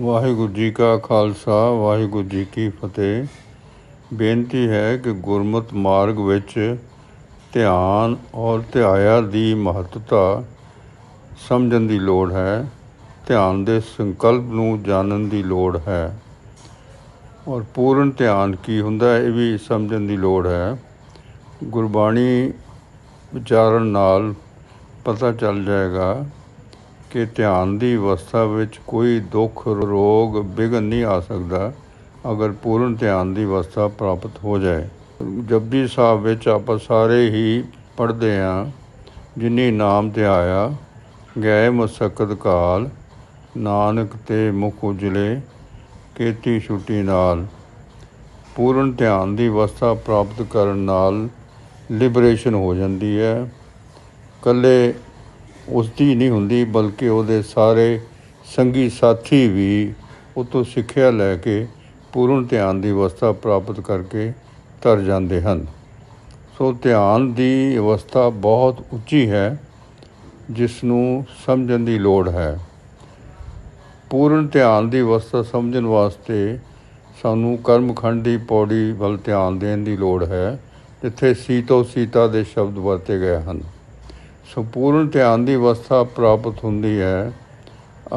ਵਾਹਿਗੁਰੂ ਜੀ ਕਾ ਖਾਲਸਾ, ਵਾਹਿਗੁਰੂ ਜੀ ਕੀ ਫਤਿਹ। ਬੇਨਤੀ ਹੈ ਕਿ ਗੁਰਮਤ ਮਾਰਗ ਵਿੱਚ ਧਿਆਨ ਔਰ ਧਿਆਇਆ ਦੀ ਮਹੱਤਤਾ ਸਮਝਣ ਦੀ ਲੋੜ ਹੈ। ਧਿਆਨ ਦੇ ਸੰਕਲਪ ਨੂੰ ਜਾਣਨ ਦੀ ਲੋੜ ਹੈ। ਔਰ ਪੂਰਨ ਧਿਆਨ ਕੀ ਹੁੰਦਾ ਹੈ ਇਹ ਵੀ ਸਮਝਣ ਦੀ ਲੋੜ ਹੈ। ਗੁਰਬਾਣੀ ਵਿਚਾਰਨ ਨਾਲ ਪਤਾ ਚੱਲ ਜਾਏਗਾ ਕਿ ਧਿਆਨ ਦੀ ਅਵਸਥਾ ਵਿੱਚ ਕੋਈ ਦੁੱਖ, ਰੋਗ ਵਿਘਨ ਨਹੀਂ ਆ ਸਕਦਾ ਅਗਰ ਪੂਰਨ ਧਿਆਨ ਦੀ ਅਵਸਥਾ ਪ੍ਰਾਪਤ ਹੋ ਜਾਏ। ਜਪਜੀ ਸਾਹਿਬ ਵਿੱਚ ਆਪਾਂ ਸਾਰੇ ਹੀ ਪੜ੍ਹਦੇ ਹਾਂ, ਜਿਨੀ ਨਾਮ 'ਤੇ ਆਇਆ, ਗਏ ਮਸਕਤ ਕਾਲ, ਨਾਨਕ ਤੇ ਮੁਖ ਉਜਲੇ, ਕੀਤੀ ਛੁੱਟੀ ਨਾਲ। ਪੂਰਨ ਧਿਆਨ ਦੀ ਅਵਸਥਾ ਪ੍ਰਾਪਤ ਕਰਨ ਨਾਲ ਲਿਬਰੇਸ਼ਨ ਹੋ ਜਾਂਦੀ ਹੈ। ਕੱਲੇ ਉਸ ਦੀ ਨਹੀਂ ਹੁੰਦੀ, ਬਲਕਿ ਉਹਦੇ ਸਾਰੇ ਸੰਗੀ ਸਾਥੀ ਵੀ ਉਹ ਤੋਂ ਸਿੱਖਿਆ ਲੈ ਕੇ ਪੂਰਨ ਧਿਆਨ ਦੀ ਅਵਸਥਾ ਪ੍ਰਾਪਤ ਕਰਕੇ ਤਰ ਜਾਂਦੇ ਹਨ। ਸੋ ਧਿਆਨ ਦੀ ਅਵਸਥਾ ਬਹੁਤ ਉੱਚੀ ਹੈ ਜਿਸ ਨੂੰ ਸਮਝਣ ਦੀ ਲੋੜ ਹੈ। ਪੂਰਨ ਧਿਆਨ ਦੀ ਅਵਸਥਾ ਸਮਝਣ ਵਾਸਤੇ ਸਾਨੂੰ ਕਰਮਖੰਡ ਦੀ ਪੌੜੀ ਵੱਲ ਧਿਆਨ ਦੇਣ ਦੀ ਲੋੜ ਹੈ, ਜਿੱਥੇ ਸੀਤੋ ਸੀਤਾ ਦੇ ਸ਼ਬਦ ਵਰਤੇ ਗਏ ਹਨ। ਸੰਪੂਰਨ ਧਿਆਨ ਦੀ ਅਵਸਥਾ ਪ੍ਰਾਪਤ ਹੁੰਦੀ ਹੈ।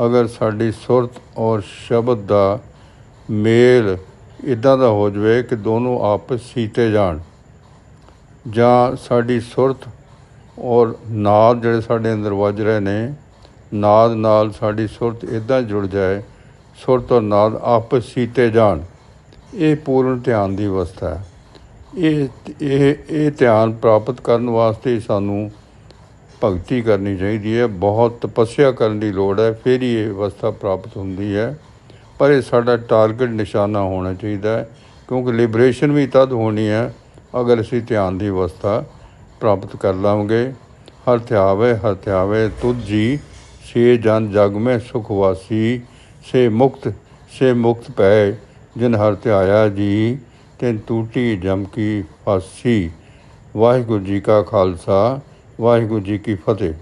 ਅਗਰ ਸਾਡੀ ਸੁਰਤ ਔਰ ਸ਼ਬਦ ਦਾ ਮੇਲ ਇਦਾਂ ਦਾ ਹੋ ਜਾਵੇ ਕਿ ਦੋਨੋਂ ਆਪਸ ਸੀਤੇ ਜਾਣ, ਜਾਂ ਸਾਡੀ ਸੁਰਤ ਔਰ ਨਾਦ ਜਿਹੜੇ ਸਾਡੇ ਅੰਦਰ ਵੱਜ ਰਹੇ ਨੇ, ਨਾਦ ਨਾਲ ਸਾਡੀ ਸੁਰਤ ਇਦਾਂ ਜੁੜ ਜਾਏ, ਸੁਰਤ ਔਰ ਨਾਦ ਆਪਸ ਸੀਤੇ ਜਾਣ, ਇਹ ਪੂਰਨ ਧਿਆਨ ਦੀ ਅਵਸਥਾ ਹੈ। ਇਹ ਇਹ ਇਹ ਧਿਆਨ ਪ੍ਰਾਪਤ ਕਰਨ ਵਾਸਤੇ ਸਾਨੂੰ ਭਗਤੀ ਕਰਨੀ ਚਾਹੀਦੀ ਹੈ, ਬਹੁਤ ਤਪੱਸਿਆ ਕਰਨ ਦੀ ਲੋੜ ਹੈ, ਫਿਰ ਹੀ ਇਹ ਅਵਸਥਾ ਪ੍ਰਾਪਤ ਹੁੰਦੀ ਹੈ। ਪਰ ਇਹ ਸਾਡਾ ਟਾਰਗੇਟ ਨਿਸ਼ਾਨਾ ਹੋਣਾ ਚਾਹੀਦਾ ਹੈ, ਕਿਉਂਕਿ ਲਿਬਰੇਸ਼ਨ ਵੀ ਤਦ ਹੋਣੀ ਹੈ, ਅਗਰ ਅਸੀਂ ਧਿਆਨ ਦੀ ਅਵਸਥਾ ਪ੍ਰਾਪਤ ਕਰ ਲਾਂਗੇ। ਹਰ ਧਿਆਵੇ ਹਰ ਧਿਆਵੇ, ਤੁਧ ਜੀ, ਸੇ ਜਨ ਜਗ ਮੈਂ ਸੁਖ ਵਾਸੀ, ਸੇ ਮੁਕਤ ਸੇ ਮੁਕਤ ਪੈ ਜਿਨ ਹਰ ਧਿਆਇਆ ਜੀ, ਤਿਨ ਟੂਟੀ ਜਮ ਕੀ ਫਾਸੀ। ਵਾਹਿਗੁਰੂ ਜੀ ਕਾ ਖਾਲਸਾ। ਵਾਹਿਗੁਰੂ ਜੀ ਕੀ ਫਤਿਹ।